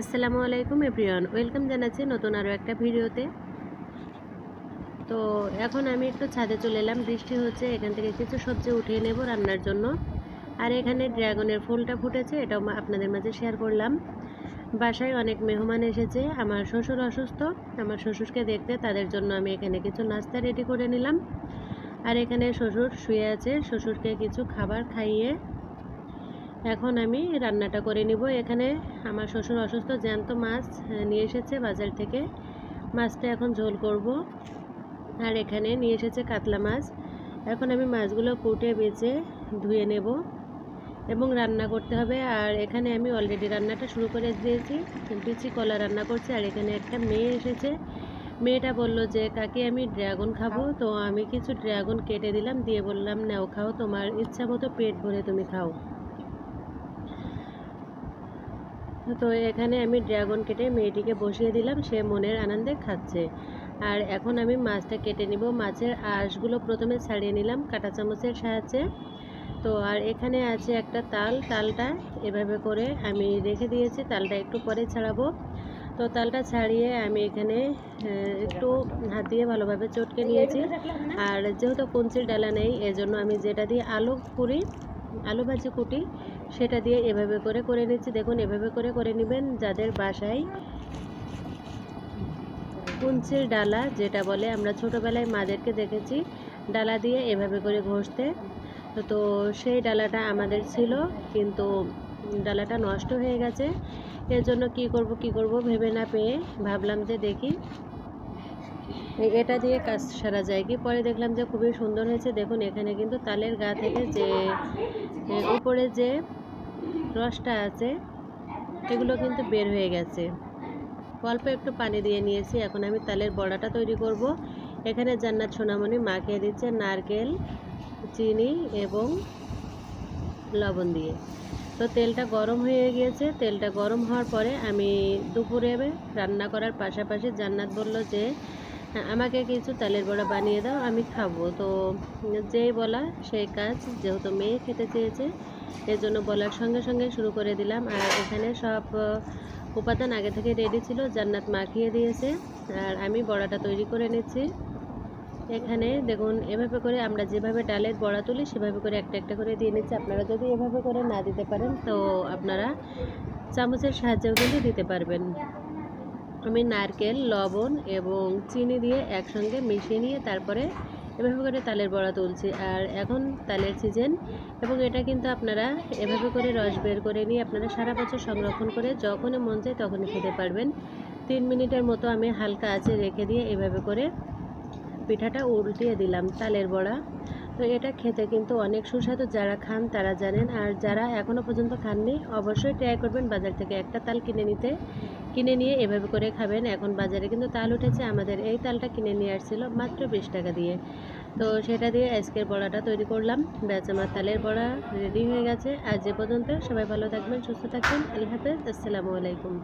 আসসালামু আলাইকুম everyone. Welcome জানাচ্ছি নতুন আরও একটা ভিডিওতে। তো এখন আমি একটু ছাদে চলে এলাম। বৃষ্টি হচ্ছে, এখান থেকে কিছু সবজি উঠিয়ে নেব রান্নার জন্য। আর এখানে ড্রাগনের ফুলটা ফুটেছে, এটাও আপনাদের মাঝে শেয়ার করলাম। বাসায় অনেক মেহমান এসেছে। আমার শ্বশুর অসুস্থ। আমার শ্বশুরকে দেখতে তাদের জন্য আমি এখানে কিছু নাস্তা রেডি করে নিলাম। আর এখানে শ্বশুর শুয়ে আছে। শ্বশুরকে কিছু খাবার খাইয়ে এখন আমি রান্নাটা করে নিব। এখানে আমার শ্বশুর অসুস্থ, জ্যান্ত মাছ নিয়ে এসেছে বাজার থেকে। মাছটা এখন ঝোল করব। আর এখানে নিয়ে এসেছে কাতলা মাছ। এখন আমি মাছগুলো কুটে বেছে ধুয়ে নেব এবং রান্না করতে হবে। আর এখানে আমি অলরেডি রান্নাটা শুরু করে দিয়েছি। বিচি কলা রান্না করছি। আর এখানে একটা মেয়ে এসেছে। মেয়েটা বলল যে, কাকে, আমি ড্রাগন খাব। তো আমি কিছু ড্রাগন কেটে দিলাম। দিয়ে বললাম, নাও খাও, তোমার ইচ্ছা মতো পেট ভরে তুমি খাও। তো এখানে আমি ড্রাগন কেটে মেয়েটিকে বসিয়ে দিলাম, সে মনের আনন্দে খাচ্ছে। আর এখন আমি মাছটা কেটে নিব। মাছের আঁশগুলো প্রথমে ছাড়িয়ে নিলাম কাঁটা চামচের সাহায্যে। তো আর এখানে আছে একটা তাল। তালটা এভাবে করে আমি রেখে দিয়েছি। তালটা একটু পরে ছাড়াবো। তো তালটা ছাড়িয়ে আমি এখানে একটু হাত দিয়ে ভালোভাবে চটকে নিয়েছি। আর যেহেতু কঞ্চির ডালা নেই, এজন্য আমি যেটা দিয়ে আলু করি আলু ভাজি কুটি সেটা দিয়ে এভাবে করে করে নিচ্ছি। দেখুন, এভাবে করে করে নেবেন যাদের বাসায় কুঞ্চির ডালা, যেটা বলে আমরা ছোটোবেলায় মাদেরকে দেখেছি, ডালা দিয়ে এভাবে করে ঘষতে। তো সেই ডালাটা আমাদের ছিল, কিন্তু ডালাটা নষ্ট হয়ে গেছে। এর জন্য কি করব কি করব ভেবে না পেয়ে ভাবলাম যে দেখি এটা দিয়ে কাজ সারা যায় কি পরে দেখলাম যে খুবই সুন্দর হয়েছে। দেখুন এখানে কিন্তু তালের গা থেকে যে উপরে যে রসটা আছে এগুলো কিন্তু বের হয়ে গেছে। অল্প একটু পানি দিয়ে নিয়েছি। এখন আমি তালের বড়াটা তৈরি করব। এখানে জান্নাত সোনামণি মাখিয়ে দিচ্ছে নারকেল চিনি এবং লবণ দিয়ে। তো তেলটা গরম হয়ে গিয়েছে। তেলটা গরম হওয়ার পরে আমি দুপুরে রান্না করার পাশাপাশি জান্নাত বলল যে "হ্যাঁ, আমাকে কিছু তালের বড়া বানিয়ে দাও, আমি খাব। তো যেই বলা, সেই কাজ, যেহেতু মেয়ে খেতে চেয়েছে এর জন্য বলার সঙ্গে সঙ্গে শুরু করে দিলাম। আর এখানে সব উপাদান আগে থেকে রেডি ছিল, জান্নাত মাখিয়ে দিয়েছে। আর আমি বড়াটা তৈরি করে নিচ্ছি। এখানে দেখুন, এভাবে করে আমরা যেভাবে ডালের বড়া তুলি, সেভাবে করে একটা একটা করে দিয়ে নিচ্ছি। আপনারা যদি এভাবে করে না দিতে পারেন, তো আপনারা চামচের সাহায্যেও কিন্তু দিতে পারবেন। আমি নারকেল, লবণ এবং চিনি দিয়ে একসঙ্গে মিশিয়ে নিয়ে তারপরে এভাবে করে তালের বড়া তুলছি। আর এখন তালের সিজন এবং এটা কিন্তু আপনারা এভাবে করে রস বের করে নিয়ে আপনারা সারা বছর সংরক্ষণ করে যখনই মন চায় তখনই খেতে পারবেন। তিন মিনিটের মতো আমি হালকা আঁচে রেখে দিয়ে এভাবে করে পিঠাটা উল্টিয়ে দিলাম তালের বড়া। তো এটা খেতে কিন্তু অনেক সুস্বাদু। যারা খান তারা জানেন। আর যারা এখনও পর্যন্ত খাননি, অবশ্যই ট্রাই করবেন বাজার থেকে একটা তাল কিনে নিতে। কিনে নিয়ে এভাবে করে খাবেন। এখন বাজারে কিন্তু তাল উঠেছে। আমাদের এই তালটা কিনে নিয়ে আসছিল মাত্র বিশ টাকা দিয়ে। তো সেটা দিয়ে আজকের বড়াটা তৈরি করলাম। ব্যাচ আমার তালের বড়া রেডি হয়ে গেছে। আজ যে পর্যন্ত সবাই ভালো থাকবেন, সুস্থ থাকবেন। আল্লাহ হাফেজ। আসসালামু আলাইকুম।